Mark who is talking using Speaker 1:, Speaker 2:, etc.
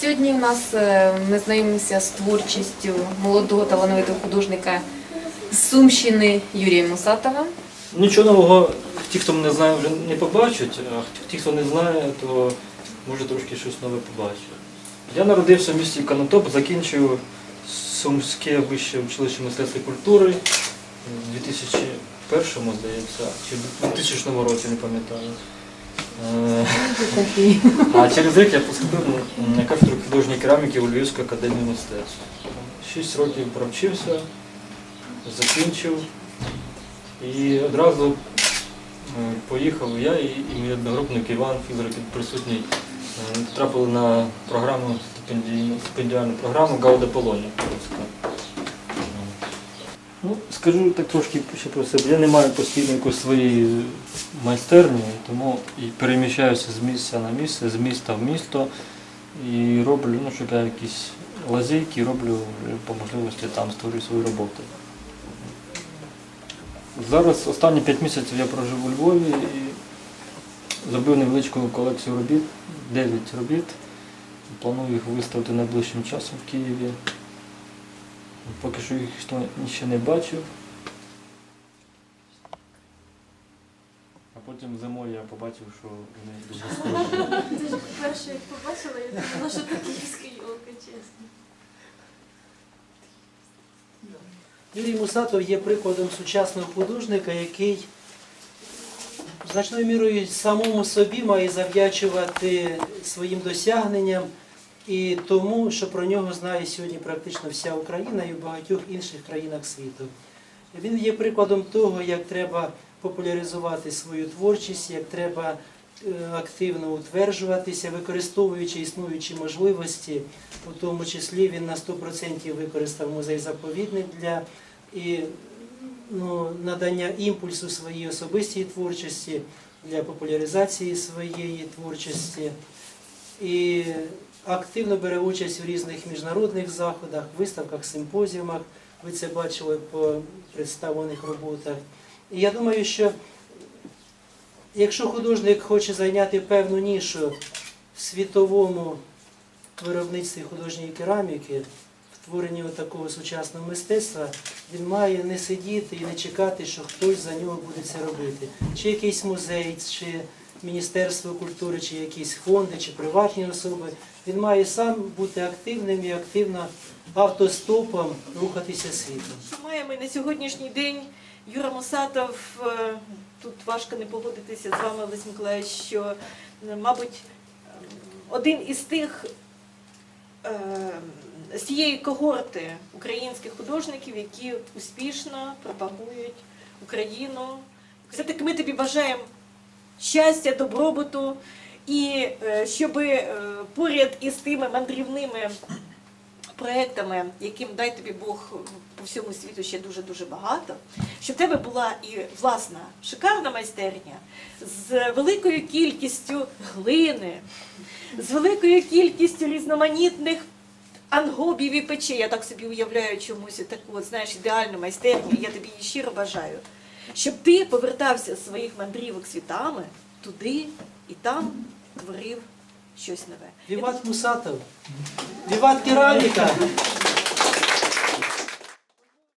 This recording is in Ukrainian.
Speaker 1: Сьогодні у нас е, ми знайомимося з творчістю молодого талановитого художника з Сумщини Юрія Мусатова.
Speaker 2: Нічого нового, ті, хто мене знає, вже не побачать, а ті, хто не знає, то може трошки щось нове побачить. Я народився в місті Конотоп, закінчив Сумське вище училище мистецтва і культури в 2001, здається, чи в 2000 році, не пам'ятаю. Е, А через рік я поступив на кафедру художньої кераміки у Львівську академію мистецтв. Шість років провчився, закінчив. І одразу поїхав я і, мій одногрупник Іван Філер, який присутній, потрапили на програму стипендіальну програму Гауда Полоні. Ну, скажу так трошки ще про себе. Я не маю постійно якоїсь своєї майстерні, тому і переміщаюся з місця на місце, з міста в місто і роблю, ну, шукаю якісь лазейки, роблю по можливості там створюю свою роботу. Зараз останні 5 місяців я прожив у Львові і зробив невеличку колекцію робіт, 9 робіт. Планую їх виставити найближчим часом в Києві. Поки що їх ще не бачив. А потім зимою я побачив, що вони дуже схожі.
Speaker 3: Ти ж перше, як побачила, я думала, що це київська йолка, чесно.
Speaker 4: Юрій Мусатов є прикладом сучасного художника, який значною мірою самому собі має завдячувати своїм досягненням і тому, що про нього знає сьогодні практично вся Україна і в багатьох інших країнах світу. Він є прикладом того, як треба популяризувати свою творчість, як треба е, активно утверджуватися, використовуючи існуючі можливості, у тому числі він на 100% використав музей заповідник для і, ну, надання імпульсу своїй особистій творчості, для популяризації своєї творчості. І активно бере участь у різних міжнародних заходах, виставках, симпозіумах. Ви це бачили по представлених роботах. І я думаю, що якщо художник хоче зайняти певну нішу в світовому виробництві художньої кераміки, в творенні такого сучасного мистецтва, він має не сидіти і не чекати, що хтось за нього буде це робити. Чи якийсь музей, чи Міністерство культури, чи якісь фонди, чи приватні особи. Він має сам бути активним і активно автостопом рухатися світом.
Speaker 3: Що маємо на сьогоднішній день Юра Мусатов, е, тут важко не погодитися з вами, Олесь Миколаївич, що, е, мабуть, один із тих е, з цієї когорти українських художників, які успішно пропагують Україну. Все-таки ми тобі бажаємо щастя, добробуту, і е, щоб поряд із тими мандрівними проектами, яким дай тобі Бог по всьому світу ще дуже дуже багато, щоб в тебе була і власна шикарна майстерня з великою кількістю глини, з великою кількістю різноманітних ангобів і печей. Я так собі уявляю чомусь таку, знаєш, ідеальну майстерню. Я тобі її щиро бажаю, щоб ти повертався з своїх мандрівок світами туди і там творив щось нове.
Speaker 4: Віват Мусатов, Віват кераміка.